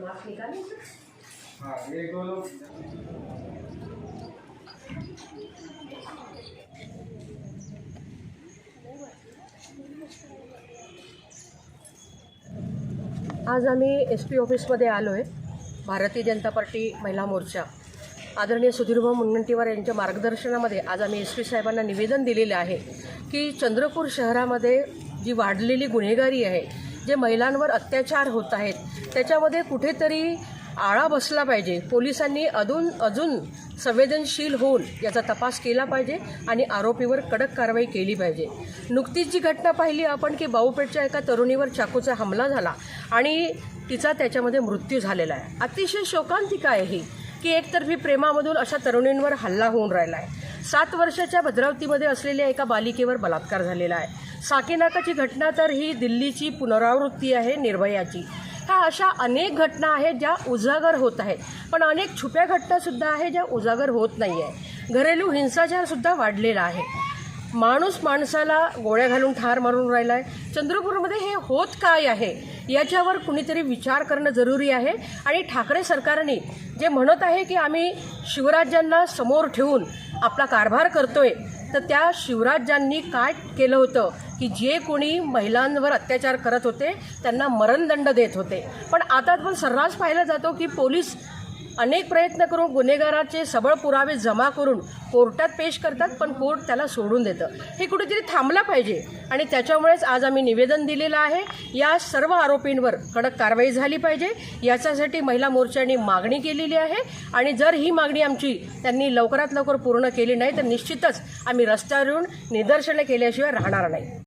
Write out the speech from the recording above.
Mask निकाली हाँ एक आज आम्ही एस पी ऑफिसमध्ये आलो आहे भारतीय जनता पार्टी महिला मोर्चा. आदरणीय सुधीरभाऊ मुनगंटीवार यांच्या मार्गदर्शनामध्ये आज आम्ही एस पी साहेबांना निवेदन दिलेलं आहे की चंद्रपूर शहरामध्ये जी वाढलेली गुन्हेगारी आहे जे महिलांवर अत्याचार होत आहेत त्याच्यामध्ये कुठेतरी आळा बसला पाहिजे. पोलिसांनी अजून अजून संवेदनशील होऊन याचा तपास केला पाहिजे आणि आरोपीवर कडक कारवाई केली पाहिजे. नुकतीच जी घटना पाहिली आपण की बाऊपेठच्या एका तरुणीवर चाकूचा हमला झाला आणि तिचा त्याच्यामध्ये मृत्यू झालेला आहे. अतिशय शोकांतिका आहे ही की एकतर्फी प्रेमामधून अशा तरुणींवर हल्ला होऊन राहिला आहे. सात वर्षाच्या भद्रावतीमध्ये असलेल्या एका बालिकेवर बलात्कार झालेला आहे. साकीनाकाची घटना तर ही दिल्लीची पुनरावृत्ती आहे निर्भयाची. ह्या अशा अनेक घटना आहेत ज्या उजागर होत आहेत. पण अनेक छुप्या घटनासुद्धा आहे ज्या उजागर होत नाही आहे घरेलू हिंसाचारसुद्धा वाढलेला आहे. माणूस माणसाला गोळ्या घालून ठार मारून राहिला आहे चंद्रपूरमध्ये हे होत काय आहे? याच्यावर कुणीतरी विचार करणं जरुरी आहे. आणि ठाकरे सरकारने जे म्हणत आहे की आम्ही शिवराज्यांना समोर ठेवून आपला कारभार करतोय तर त्या शिवराज्यांनी काय केलं होतं? की जे कोणी महिलांवर अत्याचार करत होते त्यांना मरणदंड देत होते. पण आता पण सर्रास पाहिला जातो की पोलीस अनेक प्रयत्न करून गुन्हेगाराचे सबळ पुरावे जमा करून कोर्टात पेश करतात पण कोर्ट त्याला सोडून देतं. हे कुठेतरी थांबलं पाहिजे आणि त्याच्यामुळेच आज आम्ही निवेदन दिलेलं आहे. या सर्व आरोपींवर कडक कारवाई झाली पाहिजे. याच्यासाठी महिला मोर्चाने मागणी केलेली आहे आणि जर ही मागणी आमची त्यांनी लवकरात लवकर पूर्ण केली नाही तर निश्चितच आम्ही रस्त्यावर येऊन निदर्शनं केल्याशिवाय राहणार नाही.